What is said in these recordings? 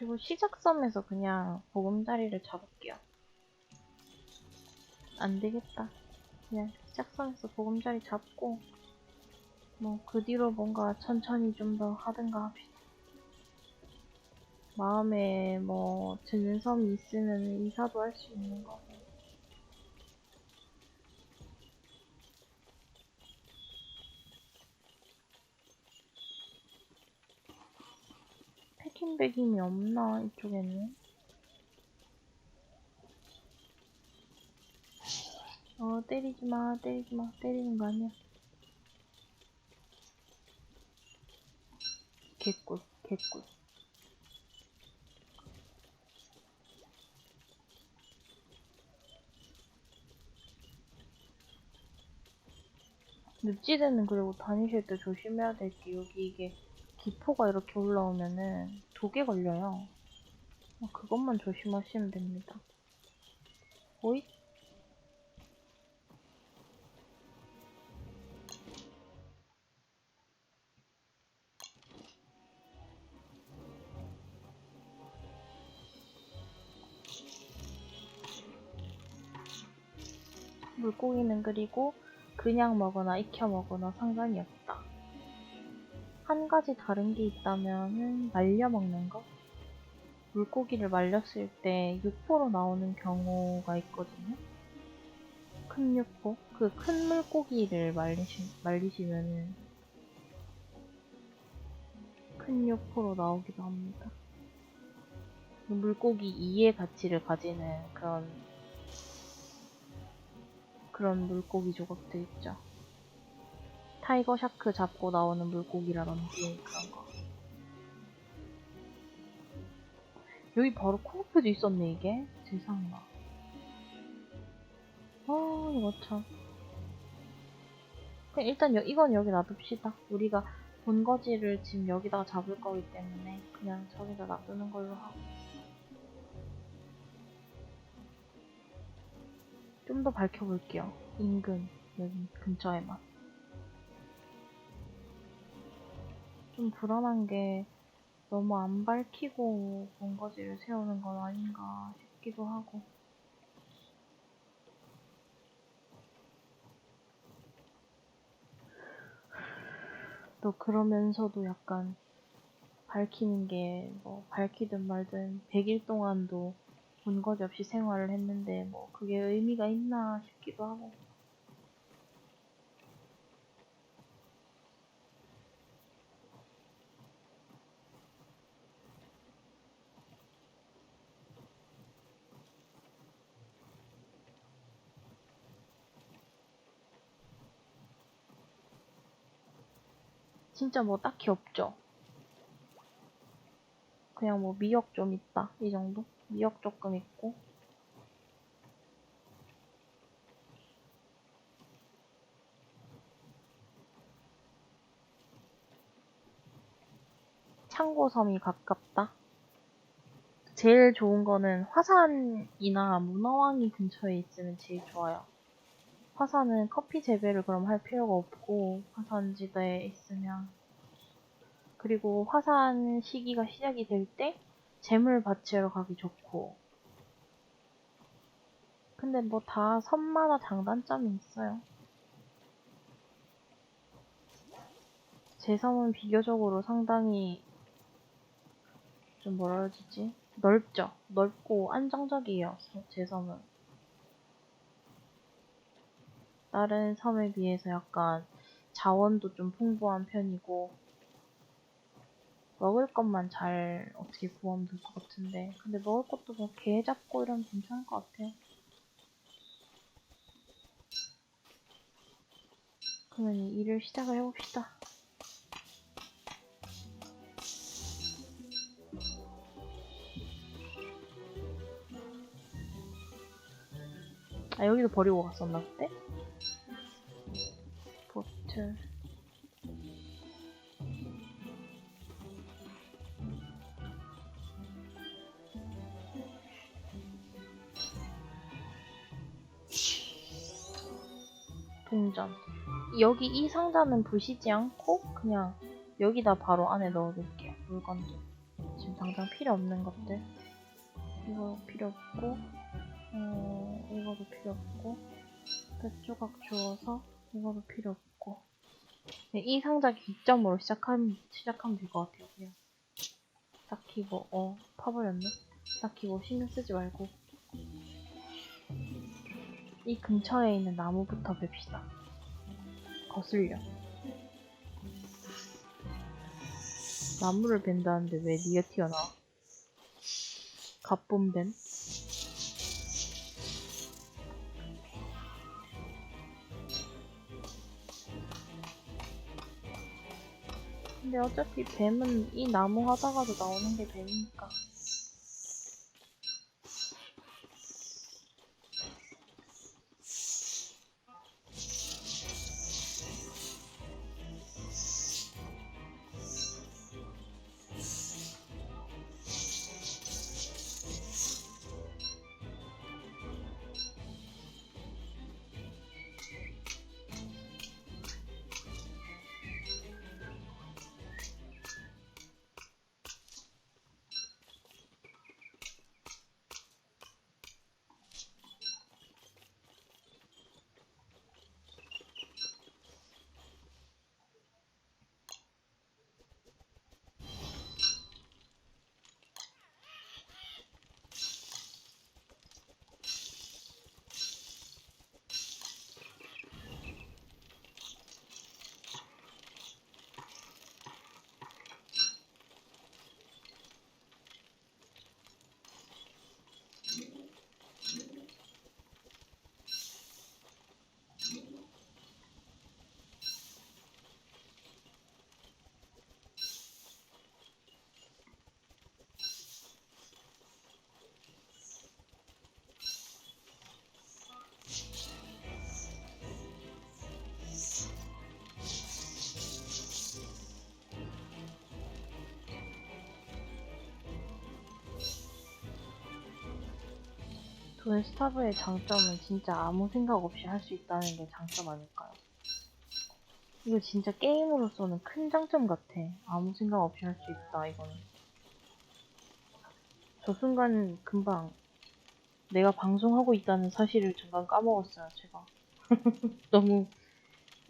그리고 시작섬에서 그냥 보금자리를 잡을게요. 안 되겠다. 그냥 시작섬에서 보금자리 잡고, 뭐, 그 뒤로 뭔가 천천히 좀 더 하든가 합시다. 마음에 뭐, 드는 섬이 있으면 이사도 할 수 있는 거 킹백 힘이 없나, 이쪽에는? 어, 때리지 마, 때리지 마, 때리는 거 아니야. 개꿀, 개꿀. 늪지대는 그리고 다니실 때 조심해야 될 게 여기 이게 기포가 이렇게 올라오면은 독에 걸려요. 어, 그것만 조심하시면 됩니다. 오이? 물고기는 그리고 그냥 먹거나 익혀 먹거나 상관이 없다. 한 가지 다른 게 있다면은 말려 먹는 거? 물고기를 말렸을 때 육포로 나오는 경우가 있거든요. 큰 육포? 그 큰 물고기를 말리시, 말리시면은 큰 육포로 나오기도 합니다. 그 물고기 2의 가치를 가지는 그런 그런 물고기 조각들 있죠. 타이거 샤크 잡고 나오는 물고기라든지 그런 거. 여기 바로 코앞에도 있었네 이게 세상에. 아 이거 참. 일단 여, 이건 여기 놔둡시다. 우리가 본거지를 지금 여기다가 잡을 거기 때문에 그냥 저기다 놔두는 걸로 하고. 좀 더 밝혀볼게요. 인근 여기 근처에만. 좀 불안한 게 너무 안 밝히고 본거지를 세우는 건 아닌가 싶기도 하고. 또 그러면서도 약간 밝히는 게 뭐 밝히든 말든 100일 동안도 본거지 없이 생활을 했는데 뭐 그게 의미가 있나 싶기도 하고. 진짜 뭐 딱히 없죠. 그냥 뭐 미역 좀 있다 이 정도. 미역 조금 있고. 창고섬이 가깝다. 제일 좋은 거는 화산이나 문어왕이 근처에 있으면 제일 좋아요. 화산은 커피 재배를 그럼 할 필요가 없고 화산지대에 있으면. 그리고 화산 시기가 시작이 될 때 재물 밭으로 가기 좋고. 근데 뭐 다 섬마다 장단점이 있어요. 제 섬은 비교적으로 상당히 좀 뭐라 해야 되지? 넓죠? 넓고 안정적이에요 제 섬은 다른 섬에 비해서 약간 자원도 좀 풍부한 편이고 먹을 것만 잘 어떻게 구하면 될 것 같은데. 근데 먹을 것도 뭐 개 잡고 이러면 괜찮을 것 같아요. 그러면 일을 시작을 해봅시다. 아 여기도 버리고 갔었나 그때? 보트 동전 여기 이 상자는 부시지 않고 그냥 여기다 바로 안에 넣어둘게요 물건들 지금 당장 필요 없는 것들. 이거 필요 없고, 어, 이거도 필요 없고, 몇 조각 주워서 이거도 필요 없고. 네, 이 상자 기점으로 시작하면, 시작하면 될 것 같아요, 그냥. 딱히 뭐, 어, 파버렸네? 딱히 뭐 신경 쓰지 말고. 이 근처에 있는 나무부터 뵙시다. 거슬려. 나무를 벤다는데 왜 니가 튀어나와? 갑본뱀? 근데 어차피 뱀은 이 나무 하다가도 나오는 게 뱀이니까. 돈스타브의 장점은 진짜 아무 생각 없이 할 수 있다는 게 장점 아닐까요? 이거 진짜 게임으로서는 큰 장점 같아. 아무 생각 없이 할 수 있다, 이거는. 저 순간 금방 내가 방송하고 있다는 사실을 잠깐 까먹었어요, 제가. 너무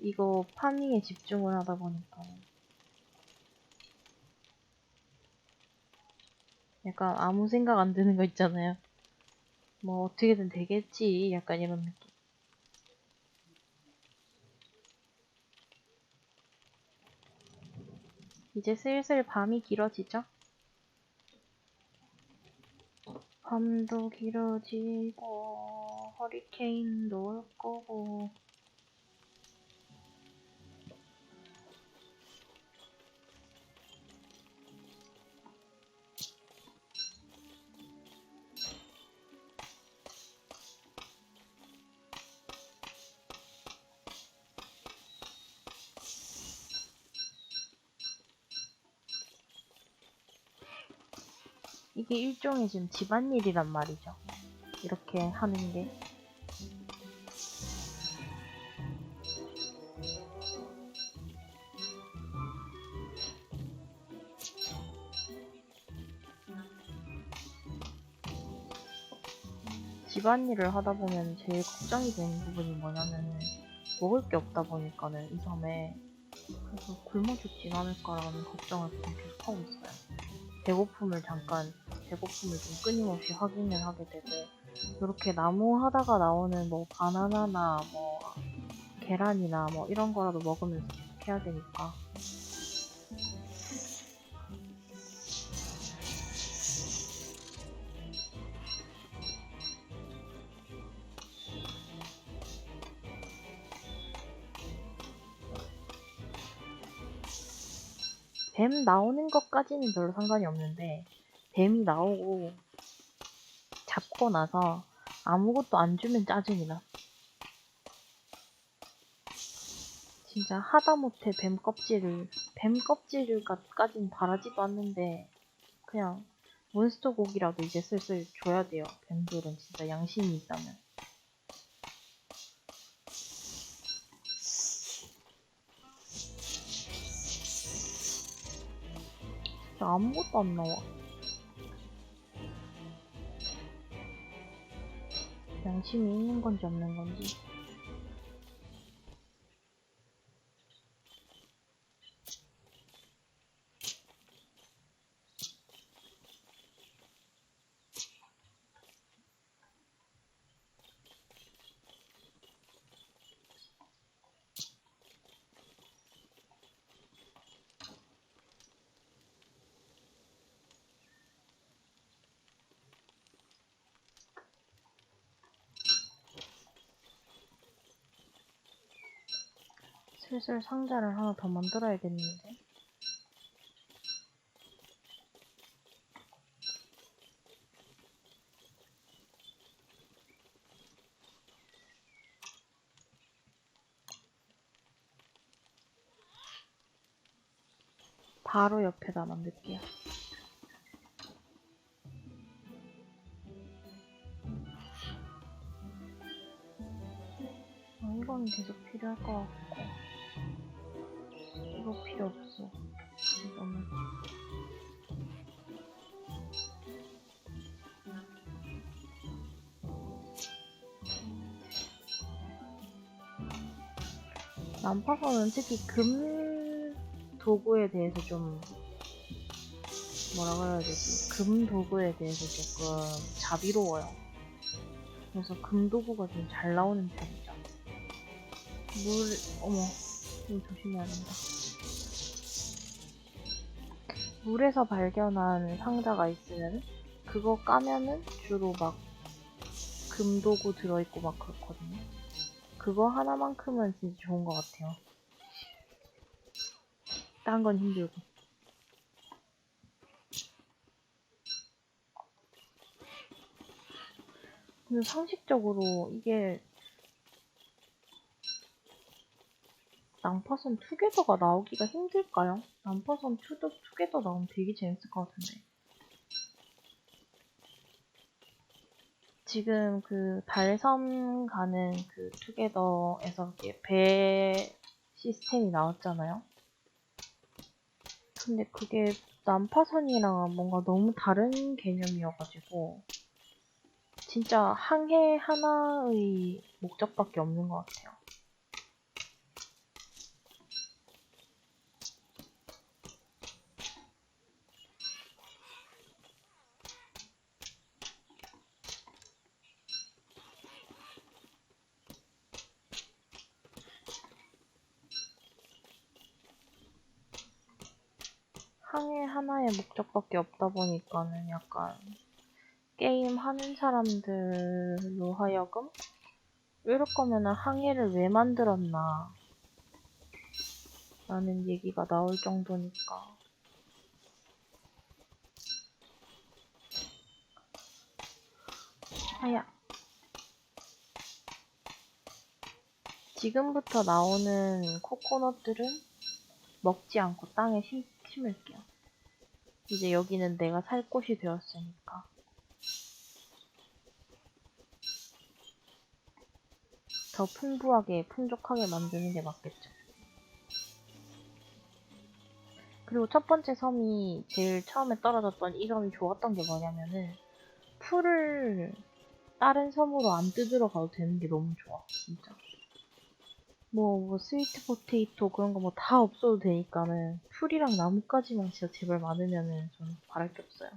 이거 파밍에 집중을 하다 보니까. 약간 아무 생각 안 드는 거 있잖아요. 뭐 어떻게든 되겠지. 약간 이런 느낌. 이제 슬슬 밤이 길어지죠? 밤도 길어지고 허리케인도 올 거고 이게 일종의 지금 집안일이란 말이죠. 이렇게 하는 게. 집안일을 하다 보면 제일 걱정이 되는 부분이 뭐냐면 먹을 게 없다 보니까는 이 섬에 그래서 굶어 죽진 않을까라는 걱정을 좀 계속 하고 있어요. 배고픔을 잠깐 배고픔을 좀 끊임없이 확인을 하게 되고 이렇게 나무 하다가 나오는 뭐 바나나나 뭐 계란이나 뭐 이런 거라도 먹으면서 계속 해야 되니까 뱀 나오는 것까지는 별로 상관이 없는데 뱀이 나오고 잡고 나서 아무것도 안 주면 짜증이 나. 진짜 하다못해 뱀 껍질을 뱀 껍질까지는 바라지도 않는데 그냥 몬스터 고기라도 이제 슬슬 줘야 돼요. 뱀들은 진짜 양심이 있다면. 진짜 아무것도 안 나와. 양심이 있는 건지 없는 건지. 슬슬 상자를 하나 더 만들어야겠는데. 바로 옆에다 만들게요. 어, 이건 계속 필요할 것 같고. 이거 필요 없어. 이거는. 난파선은 특히 금 도구에 대해서 좀 뭐라 그래야 되지? 금 도구에 대해서 조금 자비로워요. 그래서 금 도구가 좀 잘 나오는 편이죠. 물, 어머, 이거 조심해야 된다. 물에서 발견한 상자가 있으면 그거 까면은 주로 막 금도구 들어있고 막 그렇거든요. 그거 하나만큼은 진짜 좋은 것 같아요. 딴 건 힘들고. 근데 상식적으로 이게 낭파선 투게더가 나오기가 힘들까요? 낭파선 투더, 투게더 나오면 되게 재밌을 것 같은데. 지금 그 달섬 가는 그 투게더에서 배 시스템이 나왔잖아요. 근데 그게 난파선이랑 뭔가 너무 다른 개념이어가지고 진짜 항해 하나의 목적밖에 없는 것 같아요. 항해 하나의 목적밖에 없다 보니까는 약간 게임 하는 사람들로 하여금 이럴 거면은 항해를 왜 만들었나 라는 얘기가 나올 정도니까. 아야. 지금부터 나오는 코코넛들은 먹지 않고 땅에 심, 심을게요. 이제 여기는 내가 살 곳이 되었으니까. 더 풍부하게, 풍족하게 만드는 게 맞겠죠. 그리고 첫 번째 섬이 제일 처음에 떨어졌던 이 점이 좋았던 게 뭐냐면은 풀을 다른 섬으로 안 뜯으러 가도 되는 게 너무 좋아, 진짜. 뭐, 뭐, 스위트 포테이토 그런 거 뭐 다 없어도 되니까는 풀이랑 나뭇가지만 진짜 제발 많으면은 저는 바랄 게 없어요.